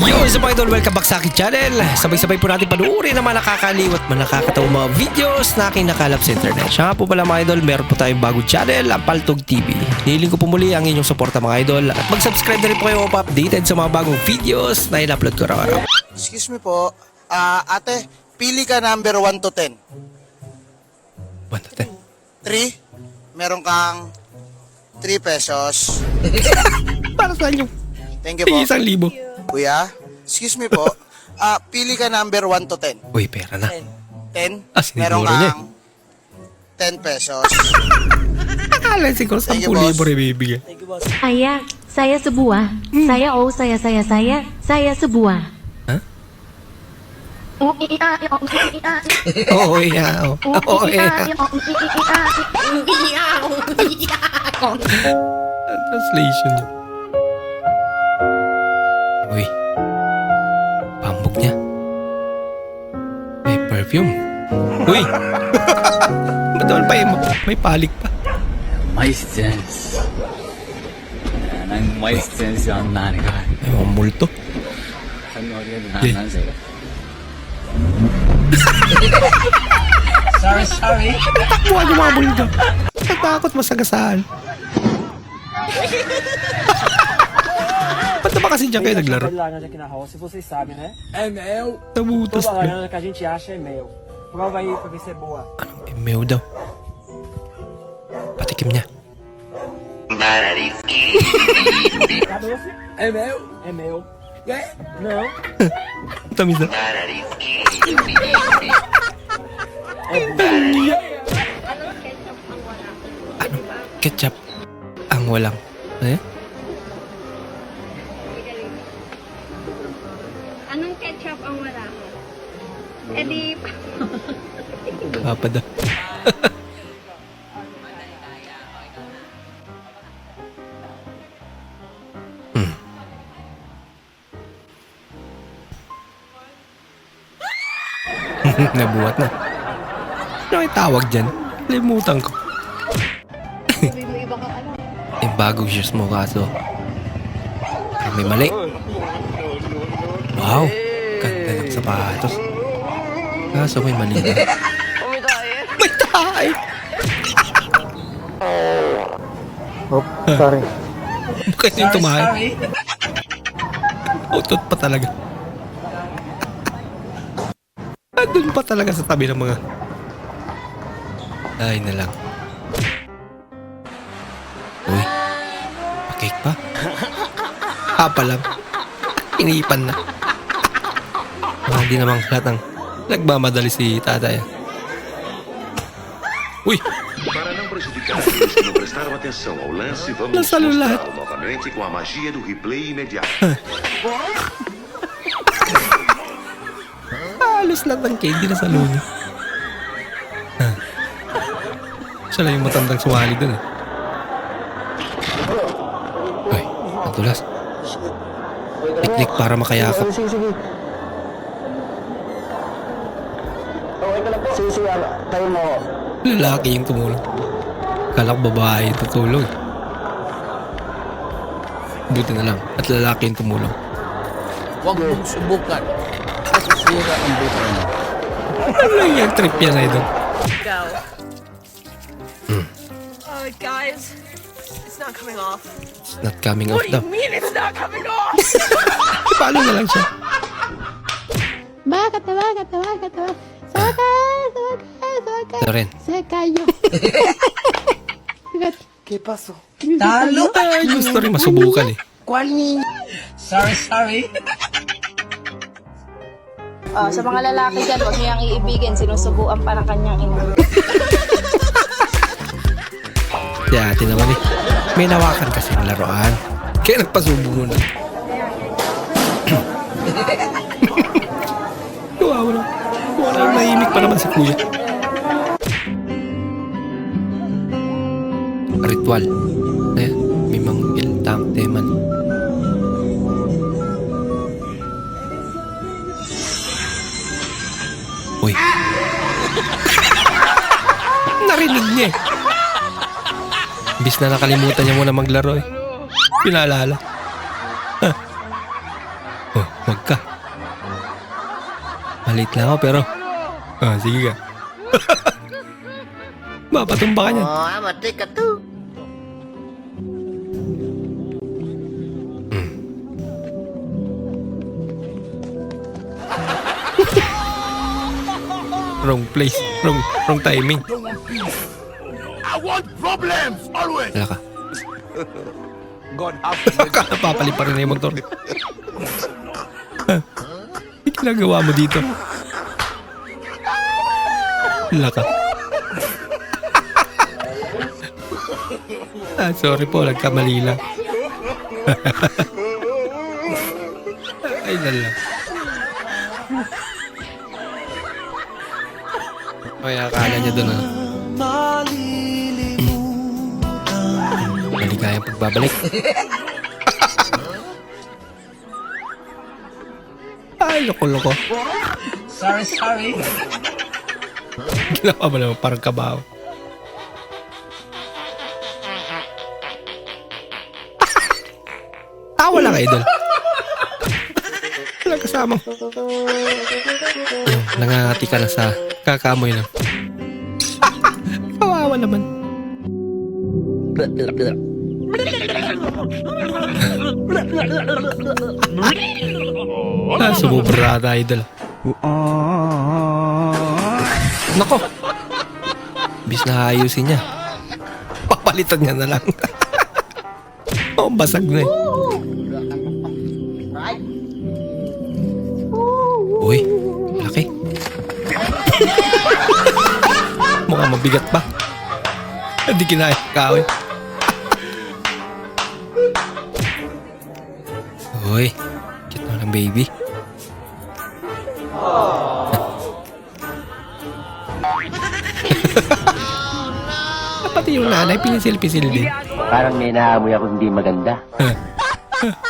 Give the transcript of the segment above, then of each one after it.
Yo, sa mga idol, welcome back sa aking channel. Sabay-sabay po natin panuorin ang mga nakakaliw at mga nakakatawang mga videos na aking nakalap sa internet. Siya nga po pala mga idol, meron po tayong bagong channel, ang Paltog TV. Nihiling ko po muli ang inyong suporta mga idol at mag-subscribe na rin po kayo pa-updated sa mga bagong videos na in-upload ko araw-araw. Excuse me po. Ah, ate, pili ka number 1 to 10. One to ten. 3, meron kang 3 pesos. Para saan yung Thank you po. isang libo? Kuya, excuse me po. Ah, pili ka number 1 to 10. Uy, pera na. 10, Ah, siniguro meron niya eh. kang 10 pesos. Akala siguro Thank 10 you, boss. libo rin bibigyan. Ayah, saya sebuah. Saya oh, saya saya saya. Saya sebuah. Hah? Oh, i- i- ah, oh, i- i- ah, Oo, iya. Oo, oh, iya. oh, i- i- ah. Translation. Uy. Pambok niya. May perfume. Uy! Ba't naman pa yung may palik pa? mais sense. Nang mais sense ang nani ka. May mga multo. Ano rin Yeah. na sa'yo? Takbuhan yung mga multo. Natakot masagasaan. Ba't naman kasi dyan kayo naglaro? laranja aqui na se vocês sabem, né? É meu! Nabutas Toda laranja que a gente acha é mel. Prova aí pra ver se é boa. Anong email daw? Patikim niya. Tá doce? É meu! É mel. É? Não. Tamis na. Ano? Ketchup. Ang walang. Eh? Wala mo? Eh di, Papa daw. Hmm. Nabuhat na. Ano yung tawag dyan? Limutan ko. Yung bagong shoes mo kaso. May mali. Wow! Sapatos. Kaso may mali na. May tae! Oh, sorry. Bakit yung tumahay? Utot pa talaga. Andun pa talaga sa tabi ng mga... Ay na lang. Uy. Pakik pa. Hapa lang. Iniipan na. Ah, Hindi namang lahat ng nagmamadali si tatay. Uy! Para não prejudicar aqueles que não prestaram atenção ao lance, vamos Lança no mostrá-lo novamente com a magia do replay imediato. Halos lahat ng candy na sa lunya. Ah. Siya lang yung matandang sumali dun eh. Ay, nadulas. Teknik para makayakap. Sige, sige. Lang. Sige, sige. Tayo mo. Lalaki yung tumulong. Kala ko babae yung tutulong. Buti na lang. At lalaki yung tumulong. Huwag mong subukan. Masisira ang buto mo. Ano yung trip yan na ito? Oh, guys, it's not coming off. Not coming off daw. mean it's not coming off? Paano na lang siya? Bakit, bakit, bakit, bakit? Ito rin. Se cayó. Que passou? Ay, gusto rin masubukan eh. Sorry, sorry. oh, sa mga lalaki dyan, huwag niyang iibigin, sinusubuan pa ng kanyang ina. Si ate naman eh. May nawakan kasi ng laruan. Kaya nagpasubo muna. Kawawa na. Wala, nahimik pa naman si kuya. Ritual. Eh, may manggil tam teman. Uy. Narinig niya eh. Imbis na nakalimutan niya muna maglaro eh. Pinaalala. Huh. Oh, wag ka. Malit lang ako pero... Ah, sige ka. Mapatumba ka niyan. Wrong place. Wrong, wrong timing. I want problems, always! Wala ka. Kala papali pa rin na yung motor. Ginagawa mo dito? Wala ka. ah, sorry po, nagkamali lang. Ay, lala. Ay, akala niya doon ah. Maligayang pagbabalik. Ay, loko-loko. Sorry, sorry. Ginawa mo naman parang kabaw. Tawa lang, idol. Wala kasama. Ayun, nangangati ka na sa kakamoy na. Kawawa naman. ah, sumubra ata, idol. Nako. Bis na ayusin niya. Papalitan niya na lang. oh, basag na eh. Uy, mabigat pa. Hindi kinaya kawin. Uy, cute mo ng baby. Pati yung nanay, pinisil-pisil din. Parang may naamoy ako hindi maganda.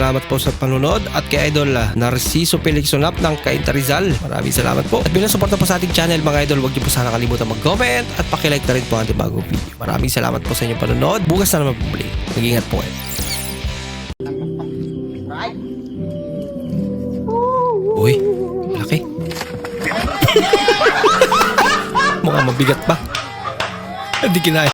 po sa panonood at kay idol ah, Narciso Felix Sonap ng Cainta Rizal, maraming salamat po. At bilang suporta po sa ating channel mga idol, huwag niyo po sana kalimutan mag-comment at pakilike na rin po ang ating bagong video. Maraming salamat po sa inyong panonood. Bukas na naman po muli. Mag-ingat po kayo. Uy, laki. Mukhang mabigat pa. Hindi kinaya.